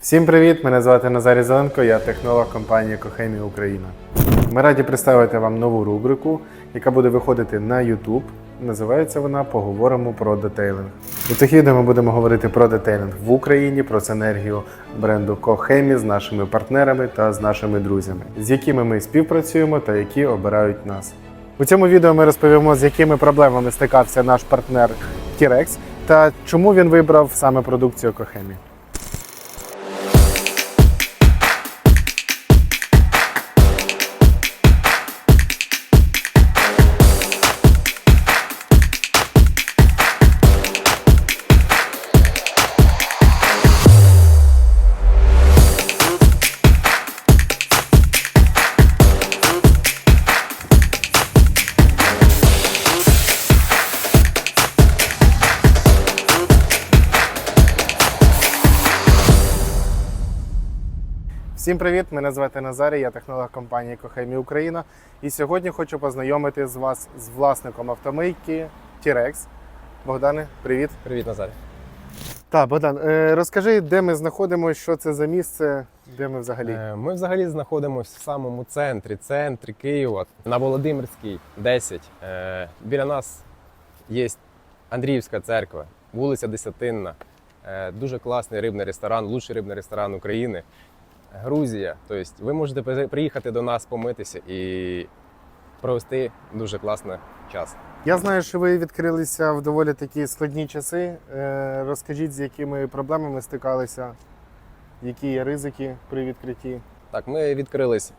Всім привіт! Мене звати Назарій Зеленко, я технолог компанії Кохемія Україна. Ми раді представити вам нову рубрику, яка буде виходити на YouTube. Називається вона Поговоримо про детейлинг. У цих відео ми будемо говорити про детейлинг в Україні, про синергію бренду Кохемі з нашими партнерами та з нашими друзями, з якими ми співпрацюємо та які обирають нас. У цьому відео ми розповімо, з якими проблемами стикався наш партнер T-Rex та чому він вибрав саме продукцію Кохемі. Всім привіт! Мене звати Назарій, я технолог компанії Кохемі Україна. І сьогодні хочу познайомити з вас з власником автомийки T-Rex. Богдане, привіт. Привіт, Назар. Так, Богдан, е, розкажи, де ми знаходимося, що це за місце, де ми взагалі. Е, Ми взагалі знаходимося в самому центрі, центрі Києва, на Володимирській, 10. Е, Біля нас є Андріївська церква, вулиця Десятинна. Дуже класний рибний ресторан, лучший рибний ресторан України. Грузія. Тобто ви можете приїхати до нас помитися і провести дуже класний час. Я знаю, що ви відкрилися в доволі такі складні часи. Е, Розкажіть, з якими проблемами стикалися, які є ризики при відкритті. Так, ми відкрились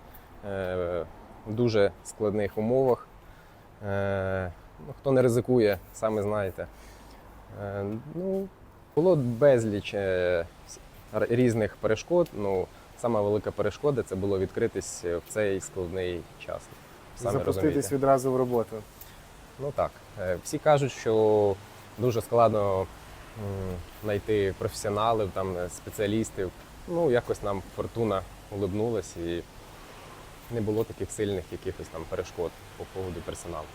е, в дуже складних умовах. Е, ну, хто не ризикує, самі знаєте. Ну, було безліч різних перешкод. Ну, сама велика перешкода це було відкритись в цей складний час. Самі Запуститись розумієте. відразу в роботу. Ну так. Е, Всі кажуть, що дуже складно знайти професіоналів, там, е, спеціалістів. Ну, якось нам фортуна улибнулась і не було таких сильних якихось там перешкод по поводу персоналу.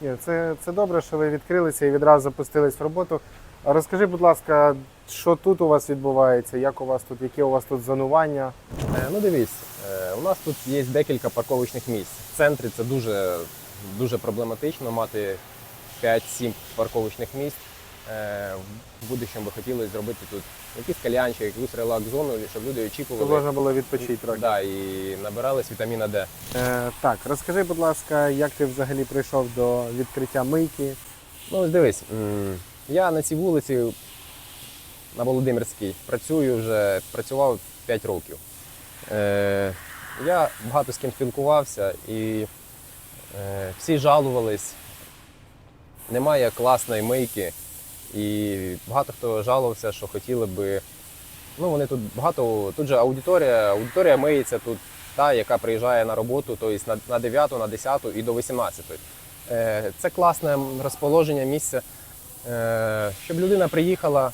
Ні, це, це добре, що ви відкрилися і відразу запустились в роботу. Розкажи, будь ласка, що тут у вас відбувається, як у вас тут, яке у вас тут зонування? Е, Ну дивись, е, у нас тут є декілька парковочних місць. В центрі це дуже, дуже проблематично мати 5-7 парковочних місць. Е, В будущому би хотілося зробити тут якісь кальянчики, якусь релакс-зону, щоб люди очікували. можна було відпочити трохи. Да, і набирались вітаміна Д. Е, так, розкажи, будь ласка, як ти взагалі прийшов до відкриття мийки? Ну, ось дивись, я на цій вулиці на Володимирській працюю вже працював 5 років. Е, я багато з ким спілкувався і е, всі жалувались, немає класної мийки. І багато хто жалувався, що хотіли би. Ну, вони тут багато, тут же аудиторія, аудиторія миється тут та, яка приїжджає на роботу, тобто на, на 9, на 10 і до 18. Е, Це класне розположення місця, щоб людина приїхала,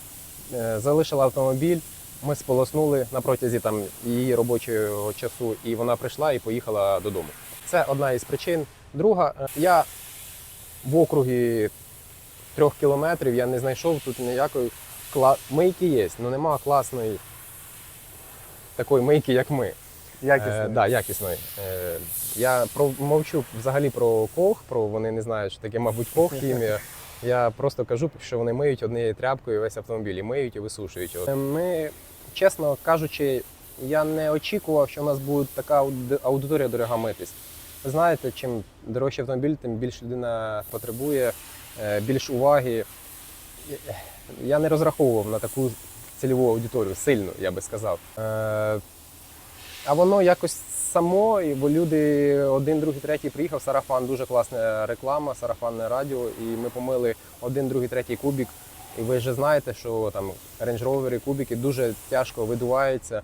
е, залишила автомобіль. Ми сполоснули на протязі там її робочого часу, і вона прийшла і поїхала додому. Це одна із причин. Друга, е, я в округі трьох кілометрів я не знайшов тут ніякої кла... мийки є, але немає класної такої мийки, як ми. Якісно. Е, да, якісної. Е, я про, мовчу взагалі про кох, про вони не знають, що таке, мабуть, кох хімія. Я просто кажу, що вони миють однією тряпкою весь автомобіль, і миють і висушують його. Е, Ми, чесно кажучи, я не очікував, що у нас буде така аудиторія дорога митись. Ви знаєте, чим дорожчий автомобіль, тим більше людина потребує, е, більш уваги. Я не розраховував на таку цільову аудиторію, сильну, я би сказав. Е, а воно якось само, і бо люди один, другий, третій приїхав. Сарафан дуже класна реклама, сарафанне радіо. І ми помили один, другий, третій кубік. І ви вже знаєте, що там Rover, кубики дуже тяжко видуваються.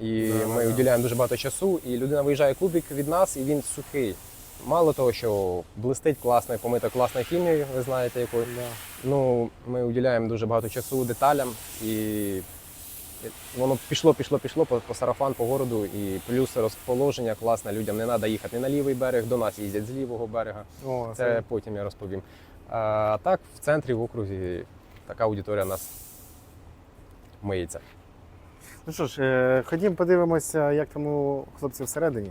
І Да, ми да. уділяємо дуже багато часу. І людина виїжджає кубик від нас, і він сухий. Мало того, що блистить класно, помита класною хімією, ви знаєте якою. Да. Ну, ми уділяємо дуже багато часу деталям, і воно пішло, пішло, пішло по, по сарафан, по городу, і плюс розположення класне. Людям не треба їхати на лівий берег, до нас їздять з лівого берега. О, Це потім я розповім. А так, в центрі, в окрузі, така аудиторія у нас миється. Ну що ж, ходімо ходім подивимося, як там у хлопців всередині.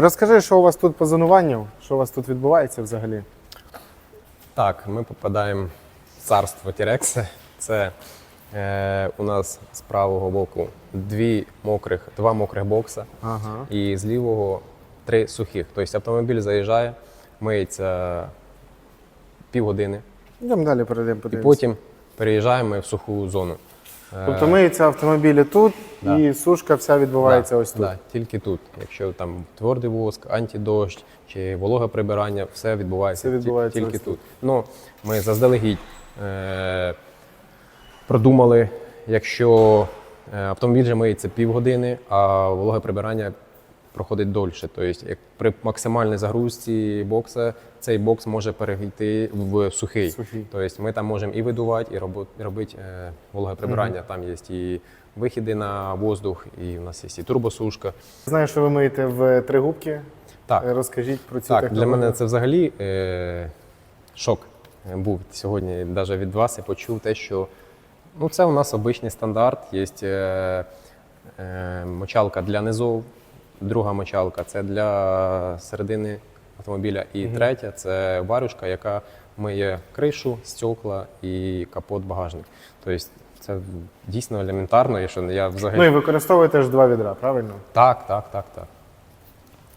Розкажи, що у вас тут по зонуванню, що у вас тут відбувається взагалі? Так, ми попадаємо в царство Тірекса. Це е, у нас з правого боку дві мокрих, два мокрих бокса, Ага. і з лівого три сухих. Тобто автомобіль заїжджає, миється півгодини, Йдемо далі перейдемо і потім переїжджаємо в суху зону. Е, Тобто миються автомобілі тут, Да. і сушка вся відбувається да, ось тут. Да, тільки тут. Якщо там твердий воск, антидощ чи вологе прибирання, все відбувається, Все відбувається тільки ось тут. Ну, ми заздалегідь е- продумали, якщо е, автомобіль же миється півгодини, а вологе прибирання проходить дольше. Тобто, як при максимальній загрузці бокса, цей бокс може перейти в сухий. Сухий. Тобто ми там можемо і видувати, і робити е, вологе прибирання. Там є і вихіди на воздух, і у нас є і турбосушка. Знаю, що ви миєте в три губки. Так. Розкажіть про цю Так, для мене це взагалі е, шок е, був сьогодні. Навіть від вас я почув те, що ну, це у нас обичний стандарт. Є е, е, мочалка для низов, друга мочалка це для середини автомобіля. І третя це варюшка, яка миє кришу, стекла і капот багажник. Тобто це дійсно елементарно, і що я взагалі. Ну і використовуєте ж два відра, правильно? Так, так, так, так.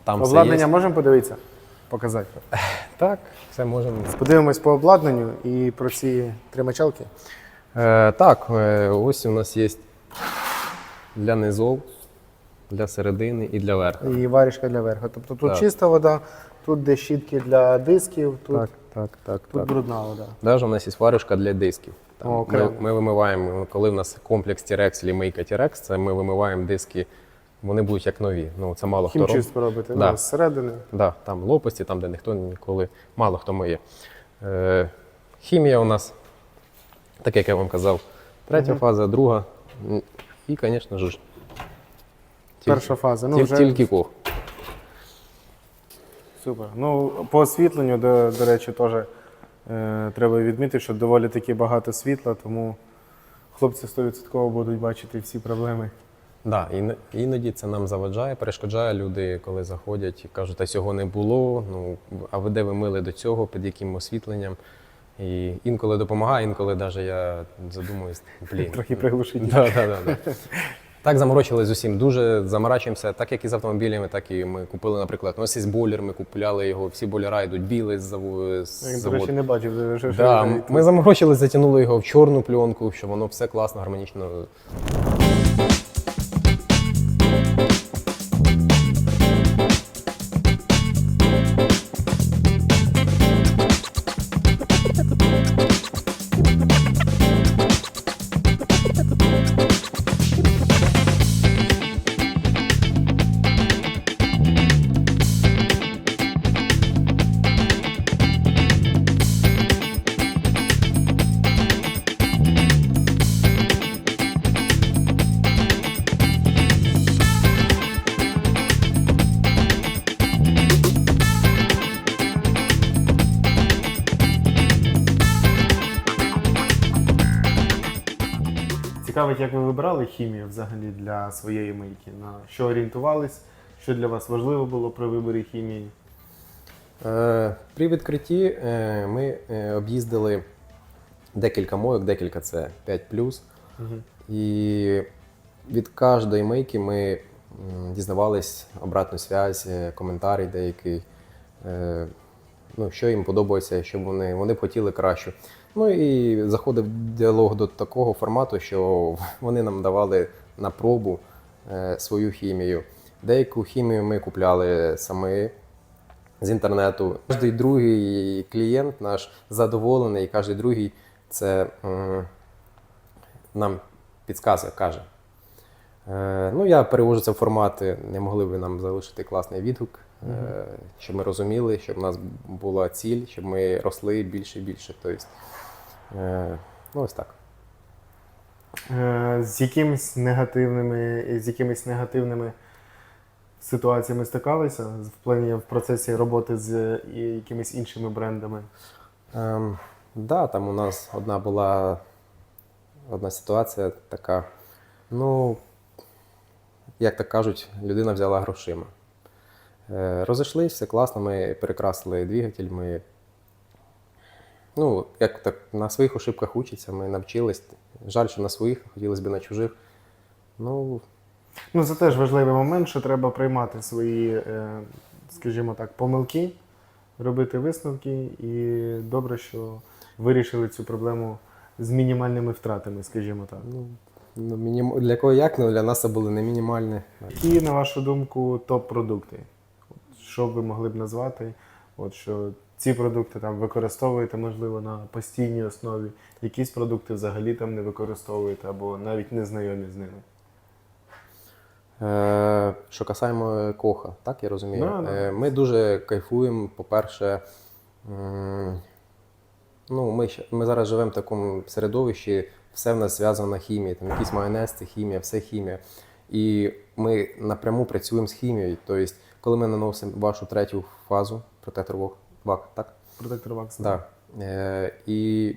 Там Обладнання можемо подивитися? Показати. Так, все можемо. Подивимось по обладнанню і про ці три мочалки. Е, так, е, ось у нас є для низов, для середини і для верха. І варішка для верху. Тобто тут Так. чиста вода, тут де щітки для дисків, тут, так, так. тут брудна вода. Навіть у нас є варюшка для дисків. Там О, ми, ми вимиваємо, коли в нас комплекс T-Rex, лімейка T-Rex, це ми вимиваємо диски, вони будуть як нові. Ну, це мало хто робить. Хімчистку робите Да. ну, зсередини. Да, там лопасті, там, де ніхто ніколи, мало хто миє. Е, хімія у нас, так як я вам казав, третя фаза, друга. І, звісно ж, Перша фаза. Ну, вже тільки кох. Супер. Ну, по освітленню, до, до речі, теж е, треба відмітити, що доволі таки багато світла, тому хлопці 100% будуть бачити всі проблеми. Да, ін- іноді це нам заважає, перешкоджає люди, коли заходять і кажуть, а цього не було. Ну а ви де ви мили до цього, під яким освітленням? І інколи допомагає, інколи навіть я задумуюсь, блін. Трохи приглушити. Да, да, да, да. Так заморочились з усім. Дуже заморачуємося, так як і з автомобілями, так і ми купили, наприклад, у нас є бойлер, ми купляли його, всі бойлера йдуть білий з заводу. Я, до речі, не бачив, що Да, ми заморочились, затягнули його в чорну пленку, щоб воно все класно, гармонічно. Цікавить, як ви вибирали хімію взагалі для своєї мийки? На що орієнтувались? Що для вас важливо було при виборі хімії? Е, При відкритті е, ми е, об'їздили декілька мойок, декілька це 5 І від кожної мийки ми дізнавались обратну зв'язь, е, коментарі деякий, ну, що їм подобається, що вони, вони б хотіли краще. Ну і заходив діалог до такого формату, що вони нам давали на пробу е, свою хімію. Деяку хімію ми купляли самі, з інтернету. Кожний другий клієнт наш задоволений, і кожен другий це нам підказує, каже. Е, ну, я перевожу це в формати, не могли б ви нам залишити класний відгук, е, щоб ми розуміли, щоб у нас була ціль, щоб ми росли більше і більше. Тобто, ну, ось так. З якимись негативними, з якимись негативними ситуаціями стикалися в плані в процесі роботи з якимись іншими брендами? Ем, да, там у нас одна була одна ситуація така. Ну, як так кажуть, людина взяла грошима. Е, розійшлись, все класно, ми перекрасили двигатель, ми. Ну, як так, на своїх ошибках учиться, ми навчились. Жаль, що на своїх, хотілося б на чужих. Ну, Ну, це теж важливий момент, що треба приймати свої, е, скажімо так, помилки, робити висновки, і добре, що вирішили цю проблему з мінімальними втратами, скажімо так. Ну, мінім... для кого як, ну для нас це були не мінімальні. Які, на вашу думку, топ-продукти? Що ви могли б назвати? От що ці продукти там використовуєте, можливо, на постійній основі, якісь продукти взагалі там не використовуєте або навіть не знайомі з ними. Е, Що касаємо коха, так я розумію. Да, да. Е, Ми дуже кайфуємо. По-перше, ну, ми, ми зараз живемо в такому середовищі, все в нас зв'язано на хімії. Там якийсь майонез, це хімія, все хімія. І ми напряму працюємо з хімією. Тобто, коли ми наносимо вашу третю фазу, протектор вак, вак так? Протектор Вакс. Да. Е, і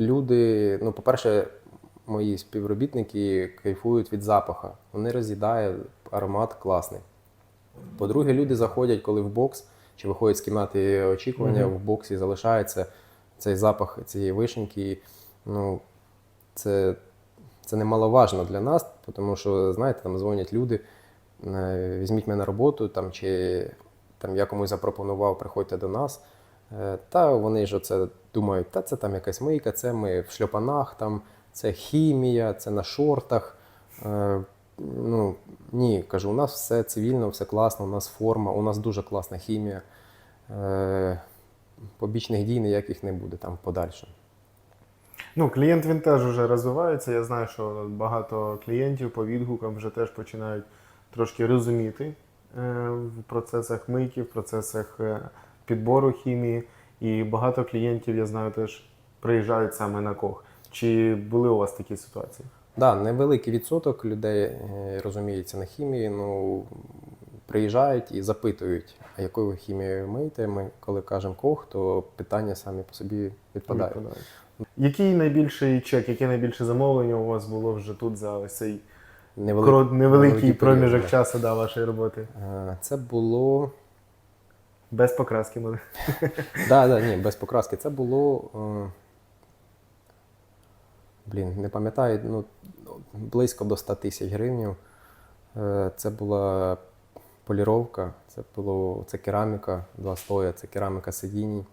люди, ну, по-перше, мої співробітники кайфують від запаху. Вони роз'їдає, аромат класний. По-друге, люди заходять, коли в бокс чи виходять з кімнати очікування, Мгм. в боксі залишається цей запах цієї вишеньки. Ну, це, це немаловажно для нас, тому що, знаєте, там дзвонять люди, е, візьміть мене на роботу, там, чи там, я комусь запропонував, приходьте до нас. Е, Та вони ж оце думають, та це там якась мийка, це ми в шльопанах, там, це хімія, це на шортах. Е, Ну, ні, кажу, у нас все цивільно, все класно, у нас форма, у нас дуже класна хімія. Побічних дій ніяких не буде там в подальшому. Ну, клієнт він теж вже розвивається. Я знаю, що багато клієнтів по відгукам вже теж починають трошки розуміти е, в процесах мийки, в процесах е, підбору хімії. І багато клієнтів, я знаю, теж приїжджають саме на кох. Чи були у вас такі ситуації? Да, невеликий відсоток людей е, розуміється на хімії, ну приїжджають і запитують, а якою ви хімією миєте. Ми коли кажемо кох, то питання самі по собі відпадають. Відпадають. Який найбільший чек, яке найбільше замовлення у вас було вже тут за ось цей Невелик- кро- невеликий проміжок часу да, вашої роботи? Е, Це було Без покраски може. Да, да, ні, без покраски. Це було. Е, блін, не пам'ятаю, ну, близько до 100 тисяч гривень. Е, це була поліровка, це було це кераміка, два слоя, це кераміка сидінь.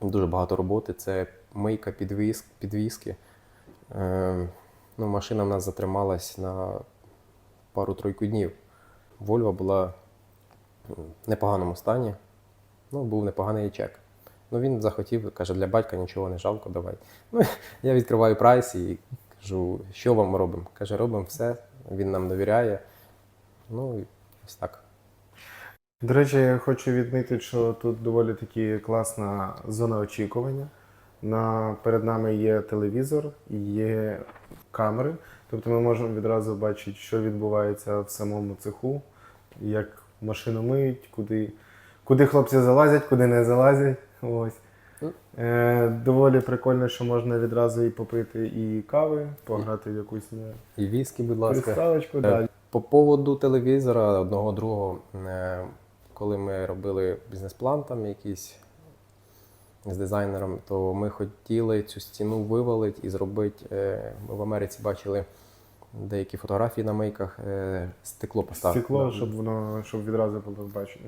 Дуже багато роботи. Це мийка підвіз, підвіски. Е, ну, машина в нас затрималась на пару-тройку днів. Вольва була в непоганому стані. Ну, був непоганий чек. Ну, він захотів, каже, для батька нічого не жалко, давай. Ну, я відкриваю прайс і кажу, що вам робимо? Каже, робимо все, він нам довіряє. Ну, ось так. До речі, я хочу відмітити, що тут доволі таки класна зона очікування. На, перед нами є телевізор є камери. Тобто ми можемо відразу бачити, що відбувається в самому цеху, як машину миють, куди, куди хлопці залазять, куди не залазять. Ось. Ну. Е, доволі прикольно, що можна відразу і попити і кави, пограти в якусь не, І віскі, будь ласка. Е, Да. По поводу телевізора одного другого, е, коли ми робили бізнес-план там якийсь з дизайнером, то ми хотіли цю стіну вивалити і зробити. е, Ми в Америці бачили деякі фотографії на мийках, е, стекло поставити. Стекло, Да. щоб воно щоб відразу було бачити.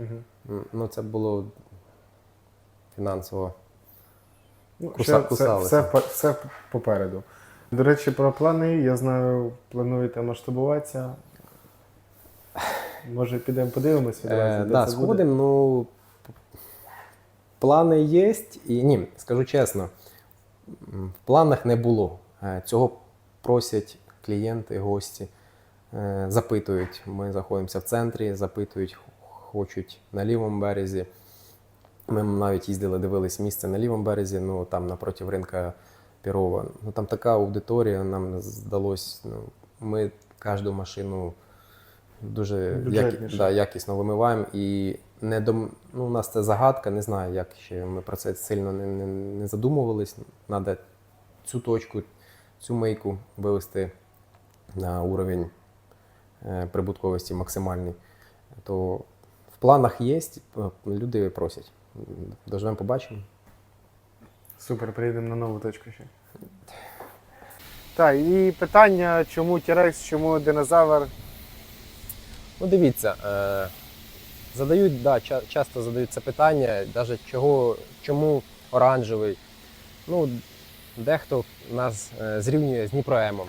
Угу. Ну, це було фінансово. Ну, Куса- все, все, все попереду. До речі, про плани. Я знаю, плануєте масштабуватися. Може, підемо подивимося? Е, да, сходимо, ну, Плани є, і ні, скажу чесно, в планах не було. Е, Цього просять клієнти, гості, е, запитують. Ми знаходимося в центрі, запитують, хочуть на лівому березі. Ми навіть їздили, дивились місце на лівому березі, ну там напроти ринка Пірова. Ну там така аудиторія, нам здалось. Ну, ми кожну машину дуже Бюджетніше. да, якісно вимиваємо. І не дом... ну, у нас це загадка, не знаю, як ще ми про це сильно не, не, не задумувались. Треба цю точку, цю мийку вивести на уровень е, прибутковості максимальний. То в планах є, люди просять. Доживемо, побачимо. Супер, приїдемо на нову точку ще. Так, і питання, чому T-Rex, чому динозавр? Ну, дивіться, е, задають, да, ча- часто задають це питання, навіть чого, чому оранжевий. Ну, дехто нас е, зрівнює з Дніпроемом.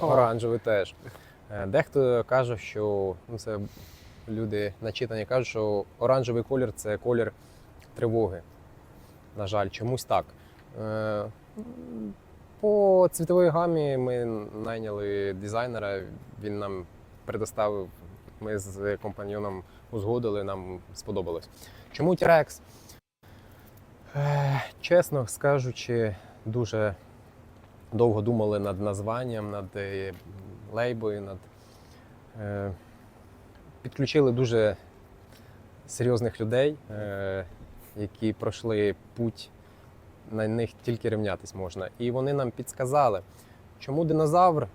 Оранжевий теж. Е, Дехто каже, що ну, це люди начитані кажуть, що оранжевий колір це колір тривоги. На жаль, чомусь так. Е, По цвітовій гамі ми найняли дизайнера, він нам предоставив. Ми з компаньйоном узгодили, нам сподобалось. Чому T-Rex? Е, Чесно скажучи, дуже довго думали над названням, над е, лейбою, над е, підключили дуже серйозних людей, які пройшли путь, на них тільки рівнятись можна. І вони нам підсказали, чому динозавр.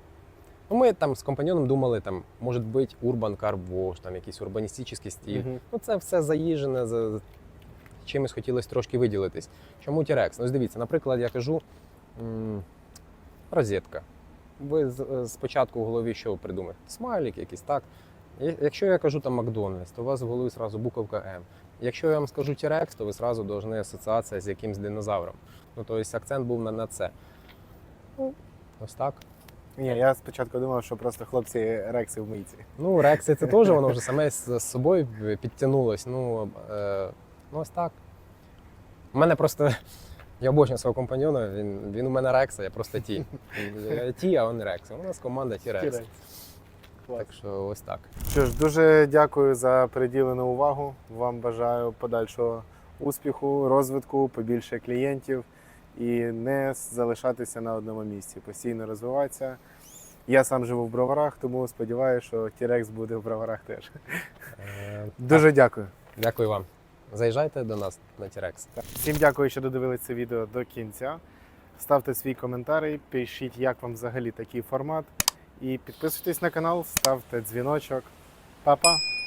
Ну, ми там з компаньйоном думали, там, може бути Urban Car Wash, там якийсь урбаністичний стиль. Мгм. Ну, це все заїжджене, за чимось хотілося трошки виділитись. Чому T-Rex? Ну, ось дивіться, наприклад, я кажу м, розетка. Ви з- е, спочатку в голові що придумаєте? Смайлік якийсь, так? Я- Якщо я кажу там Макдональдс, то у вас в голові зразу буковка М. Якщо я вам скажу T-Rex, то ви зразу повинні асоціація з якимсь динозавром. Ну, тобто акцент був на, на це. Ну, ось так. Ні, я спочатку думав, що просто хлопці рекси в мийці. Ну, рекси це теж воно вже саме з собою підтягнулось. Ну, е, ну ось так. У мене просто. Я обожнюю свого компаньйона, він, він у мене рекса, я просто ті. Я ті, а він рекс. У нас команда ті рекс. Клас. Так що ось так. Що ж, дуже дякую за приділену увагу. Вам бажаю подальшого успіху, розвитку, побільше клієнтів і не залишатися на одному місці, постійно розвиватися. Я сам живу в броварах, тому сподіваюся, що T-Rex буде в броварах теж. Е, Дуже дякую. Дякую вам. Заїжджайте до нас на T-Rex. Всім дякую, що додивились це відео до кінця. Ставте свій коментарі, пишіть, як вам взагалі такий формат. І підписуйтесь на канал, ставте дзвіночок. Па-па!